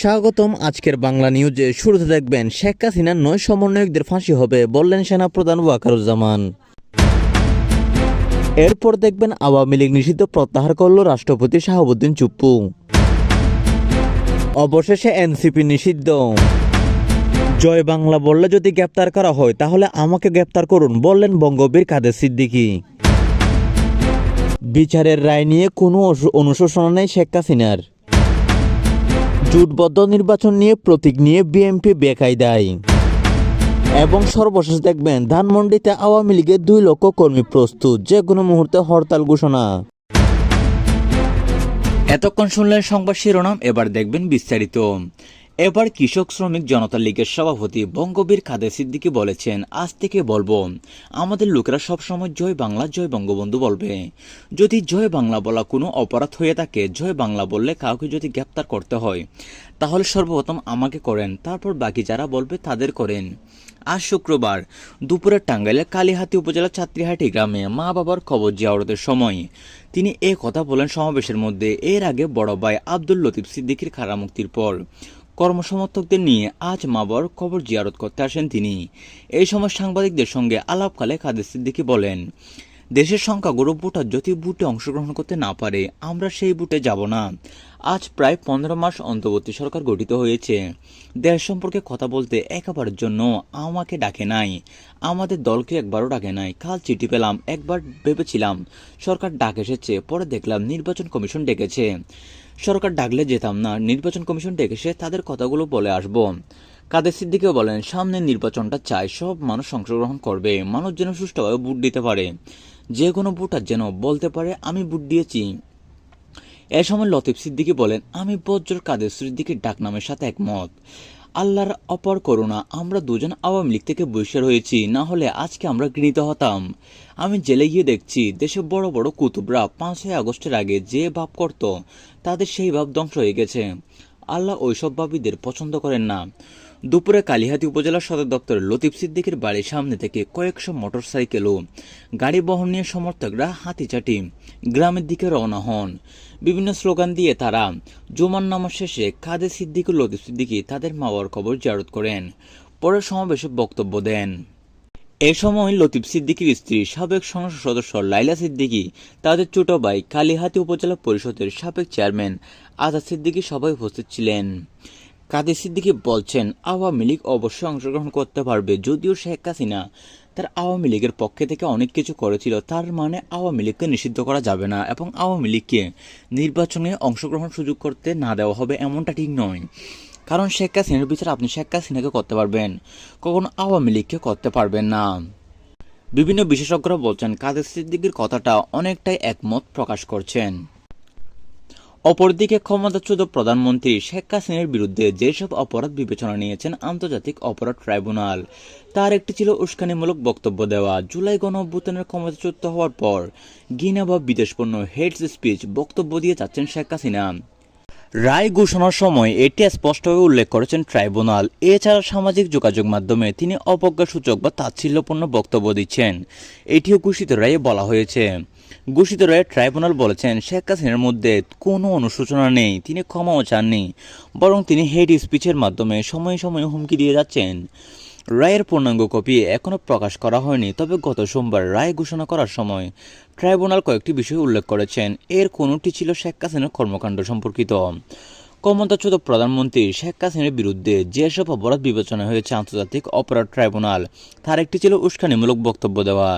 স্বাগতম আজকের বাংলা নিউজে শুরুতে দেখবেন, শেখ হাসিনার নয় সমন্বয়কদের ফাঁসি হবে, বললেন সেনাপ্রধান ওয়াকারুজ্জামান। এরপর দেখবেন, আওয়ামী লীগ নিষিদ্ধ প্রত্যাহার করল রাষ্ট্রপতি শাহাবুদ্দিন চুপ্পু। অবশেষে এনসিপি নিষিদ্ধ। জয় বাংলা বললে যদি গ্রেপ্তার করা হয়, তাহলে আমাকে গ্রেপ্তার করুন, বললেন বঙ্গবীর কাদের সিদ্দিকী। বিচারের রায় নিয়ে কোনো অনুশোচনা নেই শেখ হাসিনার। জোটবদ্ধ নির্বাচন নিয়ে প্রতীক নিয়ে বিএনপি বেকায়দায়। এবং সর্বশেষ দেখবেন, ধানমন্ডিতে আওয়ামী লীগের দুই লক্ষ কর্মী প্রস্তুত যে কোনো মুহূর্তে হরতাল ঘোষণা। এতক্ষণ শুনলেন সংবাদ শিরোনাম, এবার দেখবেন বিস্তারিত। এবার কৃষক শ্রমিক জনতা লীগের সভাপতি বঙ্গবীর খাদের সিদ্দিকী বলেছেন, আজ থেকে বলব। আমাদের লোকেরা সবসময় জয় বাংলা, জয় বঙ্গবন্ধু বলবে। যদি জয় বাংলা বলা কোনো অপরাধ হয়ে থাকে, জয় বাংলা বললে কাউকে যদি গ্রেপ্তার করতে হয়, তাহলে সর্বপ্রথম আমাকে করেন, তারপর বাকি যারা বলবে তাদের করেন। আজ শুক্রবার দুপুরে টাঙ্গাইলের কালীহাতি উপজেলার ছাত্রীহাটি গ্রামে মা বাবার খবর জিয়ারতের সময় তিনি এ কথা বলেন সমাবেশের মধ্যে। এর আগে বড় ভাই আব্দুল লতিফ সিদ্দিকির কারামুক্তির পর কর্মসমর্থকদের নিয়ে আজ মাবর কবর জিয়ারত করতে আসেন তিনি। এই সময় সাংবাদিকদের সঙ্গে আলাপকালে কাদের সিদ্দিকি বলেন দেশের সংখ্যাগুরু ভোটার যদি বুটে অংশগ্রহণ করতে না পারে, আমরা সেই বুটে যাব না। আজ প্রায় পনেরো মাস অন্তর্বর্তী সরকার গঠিত হয়েছে। দেশ সম্পর্কে কথা বলতে একেবারের জন্য আমাকে ডাকে নাই। আমাদের দলকে একবারও ডাকে নাই। কাল চিঠি পেলাম, একবার ভেবেছিলাম। সরকার ডাক এসেছে, পরে দেখলাম নির্বাচন কমিশন ডেকেছে। সরকার ডাকলে যেতাম না, নির্বাচন কমিশন ডেকেছে তাদের কথাগুলো বলে আসব। কাদের সিদ্দিকে বলেন, সামনে নির্বাচনটা চাই, সব মানুষ অংশগ্রহণ করবে, মানুষ যেন সুষ্ঠুভাবে ভোট দিতে পারে। যে কোনো ভোটার যেন বলতে পারে, আমি ভোট দিয়েছি। এ সময় লতিফ সিদ্দিকি বলেন, আমি বজ্র কাদের সিদ্দিকির ডাকনামের সাথে একমত। আল্লাহর অপর করুণা, আমরা দুজন আওয়ামী লীগ থেকে বৈশার হয়েছি, না হলে আজকে আমরা গৃহীত হতাম। আমি জেলে গিয়ে দেখছি, দেশে বড় বড় কুতুবরা পাঁচই আগস্টের আগে যে ভাব করত, তাদের সেই ভাব ধ্বংস হয়ে গেছে। আল্লাহ ওইসব ভাবীদের পছন্দ করেন না। দুপুরে কালিহাতি উপজেলা সদর দপ্তরের লতিফ সিদ্দিকের বাড়ির সামনে থেকে কয়েকশো মোটরসাইকেল ও গাড়ি বহন নিয়ে সমর্থকরা হাতিচাটি গ্রামের দিকে রওনা হন। বিভিন্ন স্লোগান দিয়ে তারা, জুমার নামাজ শেষে কাদের সিদ্দিক ও লতিফ সিদ্দিকি তাদের মা বাবার খবর জারত করেন। পরে সমাবেশে বক্তব্য দেন। এ সময় লতিফ সিদ্দিকীর স্ত্রী, সাবেক সংসদ সদস্য লাইলা সিদ্দিকী, তাদের ছোট ভাই কালীহাতি উপজেলা পরিষদের সাবেক চেয়ারম্যান আজাদ সিদ্দিকী সবাই উপস্থিত ছিলেন। কাদের সিদ্দিকী বলছেন, আওয়ামী লীগ অবশ্যই অংশগ্রহণ করতে পারবে, যদিও শেখ হাসিনা তার আওয়ামী লীগের পক্ষে থেকে অনেক কিছু করেছিল, তার মানে আওয়ামী লীগকে নিষিদ্ধ করা যাবে না এবং আওয়ামী লীগকে নির্বাচনে অংশগ্রহণ সুযোগ করতে না দেওয়া হবে এমনটা ঠিক নয়। কারণ শেখ হাসিনার বিচার আপনি শেখ হাসিনাকে করতে পারবেন, কখনো আওয়ামী লীগকে করতে পারবেন না। বিভিন্ন বিশেষজ্ঞরা বলছেন, কাদের সিদ্দিকির কথাটা অনেকটাই একমত প্রকাশ করছেন। অপরদিকে ক্ষমতাচ্যুত প্রধানমন্ত্রী শেখ হাসিনার বিরুদ্ধে যেসব অপরাধ বিবেচনা নিয়েছেন আন্তর্জাতিক অপরাধ ট্রাইব্যুনাল, তার একটি ছিল উস্কানিমূলক বক্তব্য দেওয়া। জুলাই গণ অভ্যুত্থানের ক্ষমতাচ্যুত হওয়ার পর গিনা বা বিদেশপণ্য হেডস স্পিচ বক্তব্য দিয়ে যাচ্ছেন শেখ হাসিনা। রায় ঘোষণার সময় এটি স্পষ্টভাবে উল্লেখ করেছেন ট্রাইব্যুনাল। এছাড়া সামাজিক যোগাযোগ মাধ্যমে তিনি অবজ্ঞাসূচক বা তাচ্ছিল্যপূর্ণ বক্তব্য দিচ্ছেন। এটিও ঘোষিত রায়ে বলা হয়েছে। ঘোষিত রায় ট্রাইব্যুনাল বলেছেন, শেখ হাসিনার মধ্যে কোনো অনুশোচনা নেই, তিনি ক্ষমাও চাননি, বরং তিনি হেড স্পিচের মাধ্যমে সময়ে সময়ে হুমকি দিয়ে যাচ্ছেন। রায়ের পূর্ণাঙ্গ কপি এখনও প্রকাশ করা হয়নি, তবে গত সোমবার রায় ঘোষণা করার সময় ট্রাইব্যুনাল কয়েকটি বিষয় উল্লেখ করেছেন, এর কোনোটি ছিল শেখ হাসিনার কর্মকাণ্ড সম্পর্কিত। ক্ষমতাচ্যুত প্রধানমন্ত্রী শেখ হাসিনার বিরুদ্ধে যেসব অপরাধ বিবেচনা হয়েছে আন্তর্জাতিক অপরাধ ট্রাইব্যুনাল, তার একটি ছিল উস্কানিমূলক বক্তব্য দেওয়া।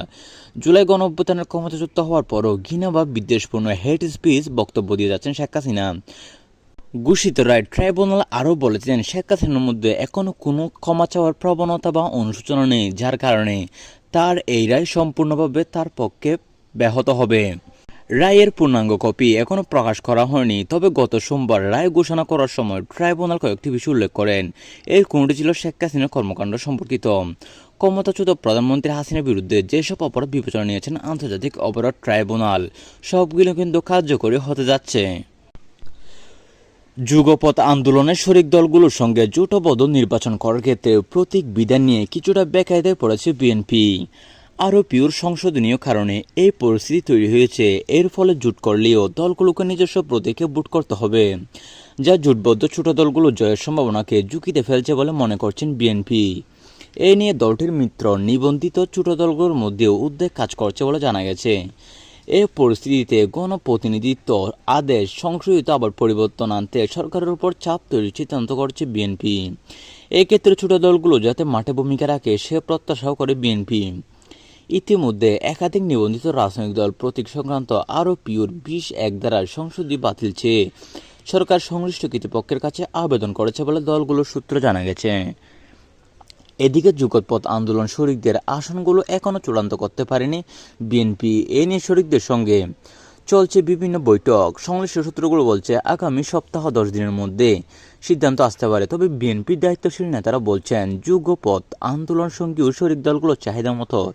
জুলাই গণ অভ্যুত্থানের ক্ষমতাচ্যুত হওয়ার পরও ঘৃণা বা বিদ্বেষপূর্ণ হেড স্পিচ বক্তব্য দিয়ে যাচ্ছেন শেখ হাসিনা। ঘোষিত রায় ট্রাইব্যুনাল আরও বলেছেন, শেখ হাসিনার মধ্যে এখনও কোনো ক্ষমা চাওয়ার প্রবণতা বা অনুশোচনা নেই, যার কারণে তার এই রায় সম্পূর্ণভাবে তার পক্ষে ব্যাহত হবে। রায়ের পূর্ণাঙ্গ কপি এখনও প্রকাশ করা হয়নি, তবে গত সোমবার রায় ঘোষণা করার সময় ট্রাইব্যুনাল কয়েকটি বিষয় উল্লেখ করেন। এর কোনটি ছিল শেখ হাসিনার কর্মকাণ্ড সম্পর্কিত? ক্ষমতাচ্যুত প্রধানমন্ত্রী হাসিনার বিরুদ্ধে যেসব অপরাধ বিবেচনা নিয়েছেন আন্তর্জাতিক অপরাধ ট্রাইব্যুনাল, সবগুলো কিন্তু কার্যকরী হতে যাচ্ছে। যুগপথ আন্দোলনের শরিক দলগুলোর সঙ্গে জোটবদ্ধ নির্বাচন করার ক্ষেত্রে প্রতীক বিধান নিয়ে কিছুটা বেকায়দায় পড়েছে বিএনপি। আরও পিওর সংশোধনীয় কারণে এই পরিস্থিতি তৈরি হয়েছে। এর ফলে জুট করলেও দলগুলোকে নিজস্ব প্রতীকে বুট করতে হবে, যা জোটবদ্ধ ছোট দলগুলো জয়ের সম্ভাবনাকে ঝুঁকিতে ফেলছে বলে মনে করছেন বিএনপি। এ নিয়ে দলটির মিত্র নিবন্ধিত ছোট দলগুলোর মধ্যেও উদ্বেগ কাজ করছে বলে জানা গেছে। এ পরিস্থিতিতে গণপ্রতিনিধিত্ব আদেশ সংশোধিত আবার পরিবর্তন আনতে সরকারের উপর চাপ তৈরির সিদ্ধান্ত করছে বিএনপি। এক্ষেত্রে ছোট দলগুলো যাতে মাঠে ভূমিকা রাখে সে প্রত্যাশাও করে বিএনপি। ইতিমধ্যে একাধিক নিবন্ধিত রাজনৈতিক দল প্রতীক সংক্রান্ত আরও পিওর বিশ এক দ্বারা সংশোধনী বাতিল চেয়ে সরকার সংশ্লিষ্ট কর্তৃপক্ষের কাছে আবেদন করেছে বলে দলগুলোর সূত্র জানা গেছে। এদিকে যুগপথ আন্দোলন শরিকদের আসনগুলো এখনও চূড়ান্ত করতে পারেনি বিএনপি। এ নিয়ে শরিকদের সঙ্গে চলছে বিভিন্ন বৈঠক। সংশ্লিষ্ট সূত্রগুলো বলছে, আগামী সপ্তাহ দশ দিনের মধ্যে সিদ্ধান্ত আসতে পারে। তবে বিএনপির দায়িত্বশীল নেতারা বলছেন যুগপথ আন্দোলন সঙ্গীও শরিক দলগুলোর চাহিদা মতো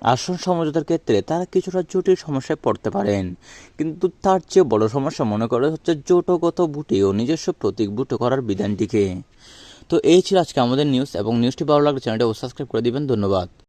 আসন সমঝোতার ক্ষেত্রে তারা কিছুটা জটিল সমস্যায় পড়তে পারেন। কিন্তু তার চেয়ে বড় সমস্যা মনে করে হচ্ছে জোটগত বুটে ও নিজস্ব প্রতীক বুটো করার বিধানটিকে। তো এই ছিল আজকে আমাদের নিউজ এবং নিউজটি ভালো লাগলে চ্যানেলটি সাবস্ক্রাইব করে দিবেন। ধন্যবাদ।